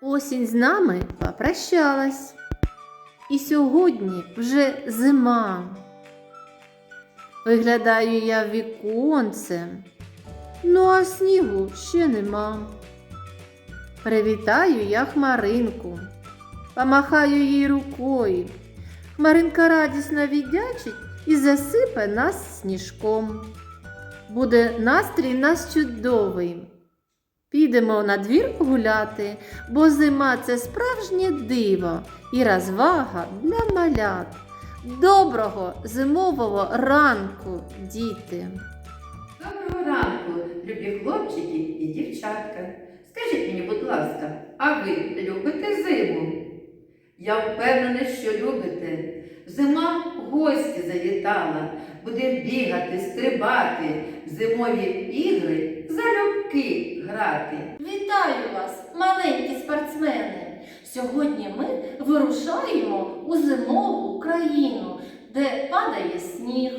Осінь з нами попрощалась. І сьогодні вже зима. Виглядаю я віконце, ну а снігу ще нема. Привітаю я хмаринку, помахаю їй рукою. Хмаринка радісно віддячить і засипе нас сніжком. Буде настрій нас чудовий. Підемо на двір гуляти, бо зима це справжнє диво і розвага для малят. Доброго зимового ранку, діти! Доброго ранку, любі хлопчики і дівчатка. Скажіть мені, будь ласка, а ви любите зиму? Я впевнена, що любите. Зима в гості завітала, буде бігати, стрибати, зимові ігри залюбки грати. Вітаю вас, маленькі спортсмени! Сьогодні ми вирушаємо у зимову країну, де падає сніг.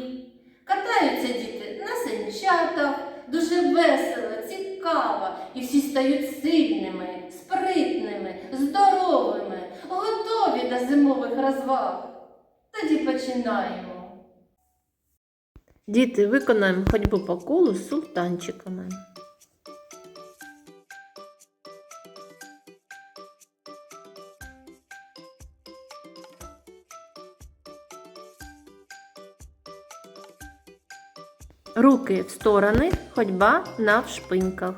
Катаються діти на санчатах, дуже весело, цікаво, і всі стають сильними, спритними, здоровими, готові до зимових розваг. Тоді починаємо. Діти, виконаємо ходьбу по колу з султанчиками. Руки в сторони, ходьба на вшпиньках.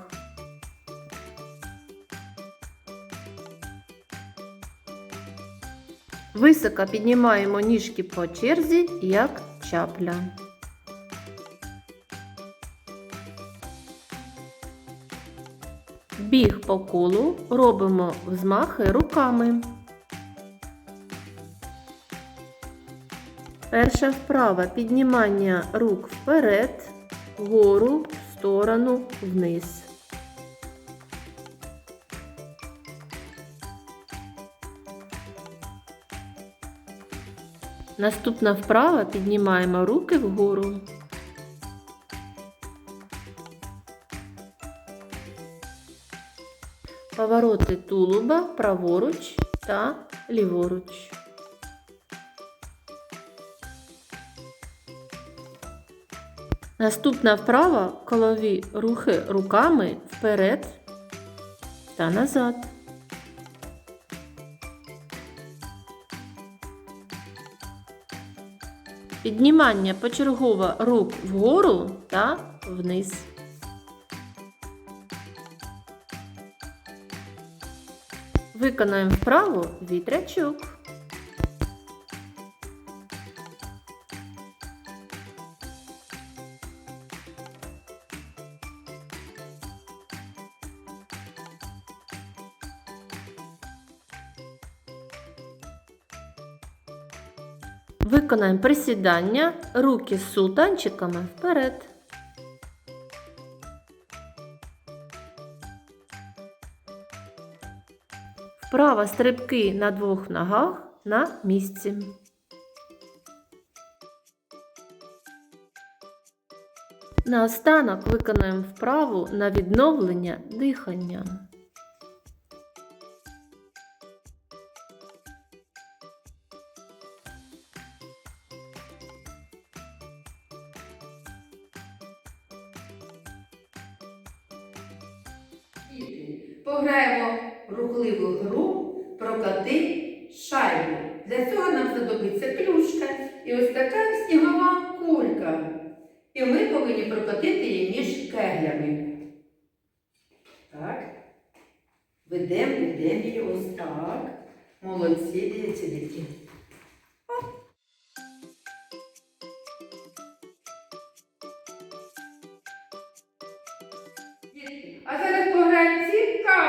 Високо піднімаємо ніжки по черзі, як чапля. Біг по колу робимо взмахи руками. Перша вправа піднімання рук вперед, вгору, в сторону, вниз. Наступна вправа піднімаємо руки вгору. Повороти тулуба праворуч та ліворуч. Наступна вправа колові рухи руками вперед та назад. Піднімання почергово рук вгору та вниз. Виконаємо вправу вітрячок. Виконаємо присідання, руки з султанчиками вперед. Вправа стрибки на двох ногах на місці. Наостанок виконаємо вправу на відновлення дихання. Пограємо рухливу гру прокати шайбу. Для цього нам знадобиться клюшка і ось така снігова кулька. І ми повинні прокотити її між кеглями. Так. Ведемо, ведемо її ось так. Молодці, дивіться. Дітки,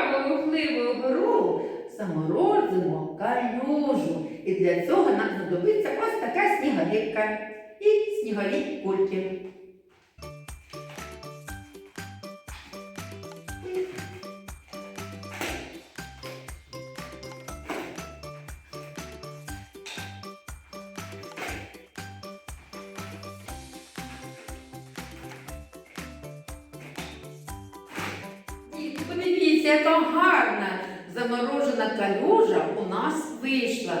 цікаву рухливу гру. Заморозимо калюжу. І для цього нам знадобиться ось така сніговірка і снігові кульки. Діти, яка гарна заморожена калюжа у нас вийшла.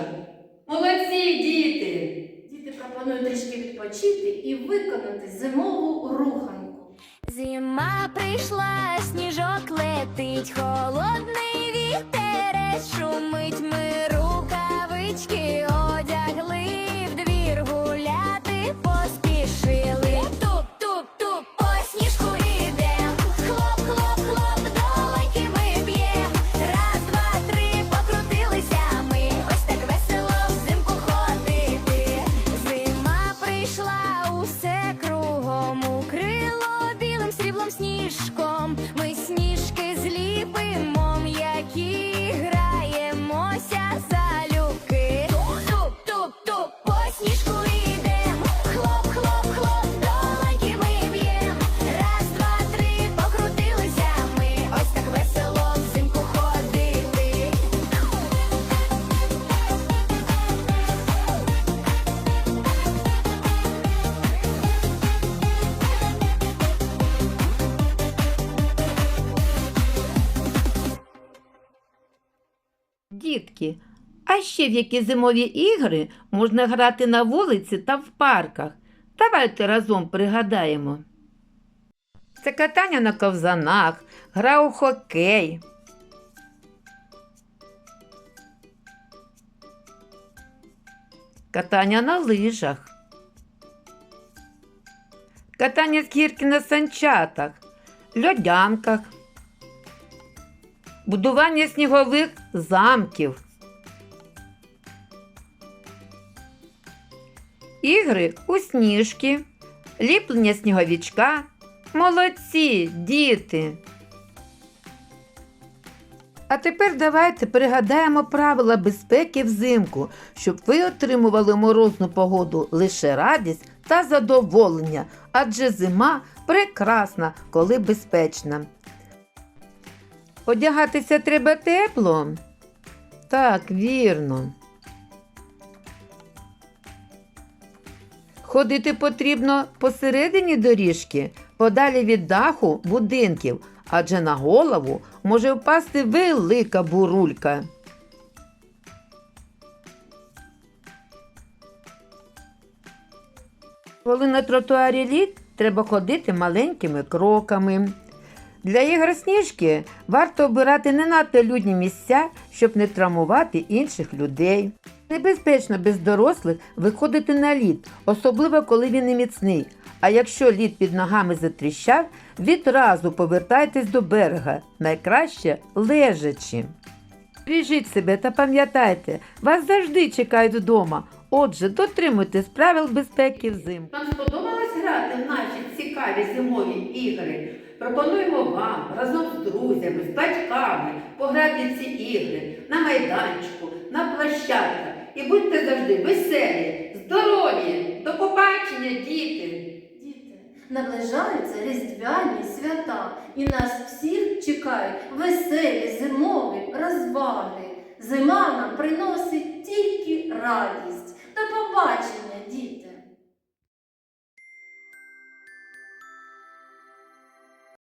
Молодці, діти! Діти пропонують трішки відпочити і виконати зимову руханку. Зима прийшла, сніжок летить, холодний сніжком. Ми сніжки зліпимо, м'які Дітки, а ще в які зимові ігри можна грати на вулиці та в парках? Давайте разом пригадаємо. Це катання на ковзанах, гра у хокей. Катання на лижах. Катання з гірки на санчатах, льодянках будування снігових замків. Ігри у сніжки, ліплення сніговічка. Молодці, діти. А тепер давайте пригадаємо правила безпеки взимку, щоб ви отримували морозну погоду лише радість та задоволення, адже зима прекрасна, коли безпечна. Одягатися треба тепло? Так, вірно. Ходити потрібно посередині доріжки, подалі від даху будинків, адже на голову може впасти велика бурулька. Коли на тротуарі лід, треба ходити маленькими кроками. Для ігор сніжки варто обирати не надто людні місця, щоб не травмувати інших людей. Небезпечно без дорослих виходити на лід, особливо коли він не міцний. А якщо лід під ногами затріщав, відразу повертайтесь до берега, найкраще лежачи. Біжіть себе та пам'ятайте, вас завжди чекають вдома. Отже, дотримуйтесь правил безпеки взимку. Вам сподобалось грати в наші цікаві зимові ігри? Пропонуємо вам разом з друзями, з батьками пограти ці ігри на майданчику, на площадках. І будьте завжди веселі, здорові! До побачення, діти! Діти, наближаються різдвяні свята, і нас всіх чекають веселі зимові розваги. Зима нам приносить тільки радість. До побачення!